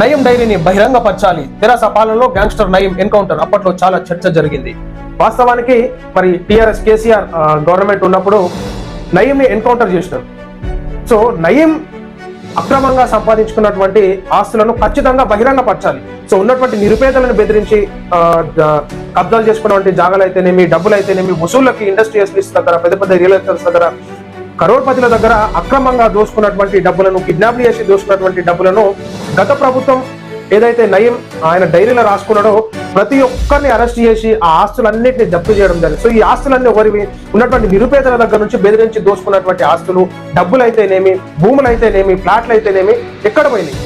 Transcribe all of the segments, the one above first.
నయం డైరీని బహిరంగపరచాలి. తెరాస పాలనలో గ్యాంగ్స్టర్ నయం ఎన్కౌంటర్. అప్పట్లో చాలా చర్చ జరిగింది. వాస్తవానికి మరి టిఆర్ఎస్ కేసీఆర్ గవర్నమెంట్ ఉన్నప్పుడు నయంని ఎన్కౌంటర్ చేసినారు. సో నయం అక్రమంగా సంపాదించుకున్నటువంటి ఆస్తులను ఖచ్చితంగా బహిరంగపరచాలి. సో ఉన్నటువంటి నిరుపేదలను బెదిరించి కబ్జాలు చేసుకున్నటువంటి జాగాలు అయితేనేమి డబ్బులు అయితేనేమి వసూళ్ళకి ఇండస్ట్రియలిస్ట్ దగ్గర పెద్ద పెద్ద రియల్ ఎస్టేట్స్ దగ్గర కరోడ్పతిల దగ్గర అక్రమంగా దోసుకున్నటువంటి డబ్బులను కిడ్నాప్ చేసి దోసుకున్నటువంటి డబ్బులను గత ప్రభుత్వం ఏదైతే నయం ఆయన డైరీలో రాసుకున్నాడో ప్రతి ఒక్కరిని అరెస్ట్ చేసి ఆ ఆస్తులన్నింటినీ జప్తు చేయడం జరిగింది. సో ఈ ఆస్తులన్నీ ఒకరివి ఉన్నటువంటి నిరుపేదల దగ్గర నుంచి బెదిరించి దోసుకున్నటువంటి ఆస్తులు డబ్బులు అయితేనేమి భూములు అయితేనేమి ఫ్లాట్లు అయితేనేమి ఎక్కడ పోయినాయి?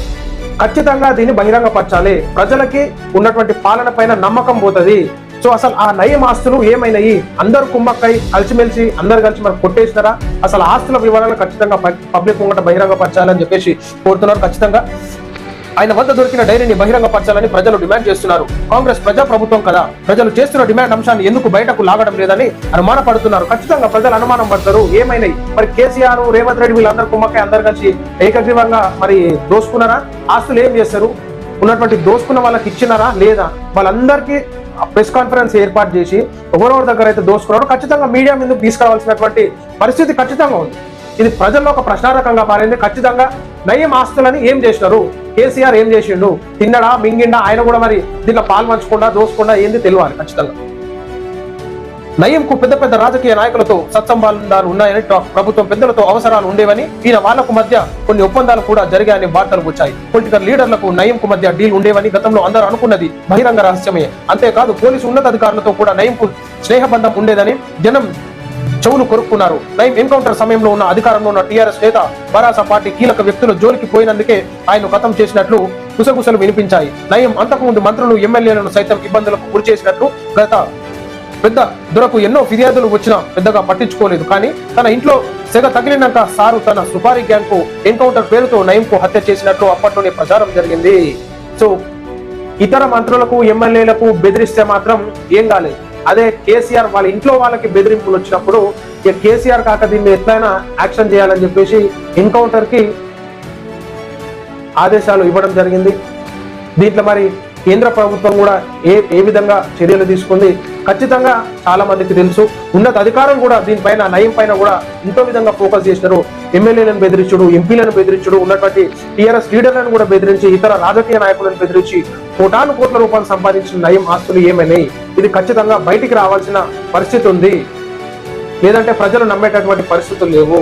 ఖచ్చితంగా దీన్ని బహిరంగపరచాలి. ప్రజలకి ఉన్నటువంటి పాలన పైన నమ్మకం పోతుంది. సో అసలు ఆ నయం ఆస్తులు ఏమైనాయి? అందరు కుమ్మక్కై కలిసిమెలిసి అందరు కలిసి మనకు కొట్టేసినారా? అసలు ఆస్తుల వివరాలను ఖచ్చితంగా పబ్లిక్ ముంగట బహిరంగపరచాలని చెప్పేసి కోరుతున్నారు ఖచ్చితంగా. ఆయన వద్ద దొరికిన డైరీని బహిరంగపరచాలని ప్రజలు డిమాండ్ చేస్తున్నారు. కాంగ్రెస్ ప్రజా ప్రభుత్వం కదా. ప్రజలు చేస్తున్న డిమాండ్ అంశాన్ని ఎందుకు బయటకు లాగడం లేదని అనుమాన పడుతున్నారు. ఖచ్చితంగా ప్రజలు అనుమానం పడతారు. ఏమైనాయి? మరి కేసీఆర్ రేవంత్ రెడ్డి వీళ్ళందరూ కుమ్మకాయ అందరు కలిసి ఏకగ్రీవంగా మరి దోసుకున్నారా? ఆస్తులు ఏం చేస్తారు? ఉన్నటువంటి దోసుకున్న వాళ్ళకి ఇచ్చినారా? లేదా? వాళ్ళందరికీ ప్రెస్ కాన్ఫరెన్స్ ఏర్పాటు చేసి ఎవరెవరి దగ్గర అయితే దోసుకున్నారో ఖచ్చితంగా మీడియా ముందుకు తీసుకురావాల్సినటువంటి పరిస్థితి ఖచ్చితంగా ఉంది. ఇది ప్రజల్లో ఒక ప్రశ్నారకంగా మారింది. ఖచ్చితంగా నయం ఆస్తులని ఏం చేసినారు? కేసీఆర్ ఏం చేసిండు? తిన్నడా మింగిండా? ఆయన కూడా మరి దీంట్లో పాల్పంచకుండా దోసుకుండా ఏంది తెలియాలి ఖచ్చితంగా. నయంకు పెద్ద పెద్ద రాజకీయ నాయకులతో సత్సంబంధాలు ఉన్నాయని ప్రభుత్వం పెద్దలతో అవసరాలు ఉండేవని ఈయన వాళ్ళకు మధ్య కొన్ని ఒప్పందాలు కూడా జరిగాయని వార్తలు వచ్చాయి. పొలిటికల్ లీడర్లకు నయంకు మధ్య డీల్ ఉండేవని గతంలో అందరూ అనుకున్నది బహిరంగ రహస్యమే. అంతేకాదు పోలీసు ఉన్నతాధికారులతో కూడా నయంకు స్నేహబంధం ఉండేదని జనం చెవులు కొరుక్కున్నారు. నయం ఎన్కౌంటర్ సమయంలో ఉన్న అధికారంలో ఉన్న టీఆర్ఎస్ నేత బరాస పార్టీ కీలక వ్యక్తులు జోలికి పోయినందుకే ఆయన ఖతం చేసినట్లు గుసగుసలు వినిపించాయి. నయం అంతకుముందు మంత్రులు ఎమ్మెల్యేలను సైతం ఇబ్బందులకు గురి చేసినట్లు గత పెద్ద దొరకు ఎన్నో ఫిర్యాదులు వచ్చినా పెద్దగా పట్టించుకోలేదు. కానీ తన ఇంట్లో సెగ తగిలినాక సారు తన సుపారీ గ్యాంగ్కు ఎన్కౌంటర్ పేరుతో నయంకు హత్య చేసినట్లు అప్పట్లోనే ప్రచారం జరిగింది. సో ఇతర మంత్రులకు ఎమ్మెల్యేలకు బెదిరిస్తే మాత్రం ఏం కాలేదు అదే కేసీఆర్ వాళ్ళ ఇంట్లో వాళ్ళకి బెదిరింపులు వచ్చినప్పుడు ఇక కేసీఆర్ కాక దీన్ని ఎట్లయినా యాక్షన్ చేయాలని చెప్పేసి ఎన్కౌంటర్కి ఆదేశాలు ఇవ్వడం జరిగింది. దీంట్లో మరి కేంద్ర ప్రభుత్వం కూడా ఏ ఏ విధంగా చర్యలు తీసుకుంది? ఖచ్చితంగా చాలా మందికి తెలుసు. ఉన్నత అధికారం కూడా దీనిపైన నయం పైన కూడా ఎంతో విధంగా ఫోకస్ చేసినారు. ఎమ్మెల్యేలను బెదిరించుడు ఎంపీలను బెదిరించుడు ఉన్నటువంటి టీఆర్ఎస్ లీడర్లను కూడా బెదిరించి ఇతర రాజకీయ నాయకులను బెదిరించి కోటాను కోట్ల రూపాయలు సంపాదించిన నయం ఆస్తులు ఏమైనాయి? ఇది ఖచ్చితంగా బయటికి రావాల్సిన పరిస్థితి ఉంది. లేదంటే ప్రజలు నమ్మేటటువంటి పరిస్థితులు లేవు.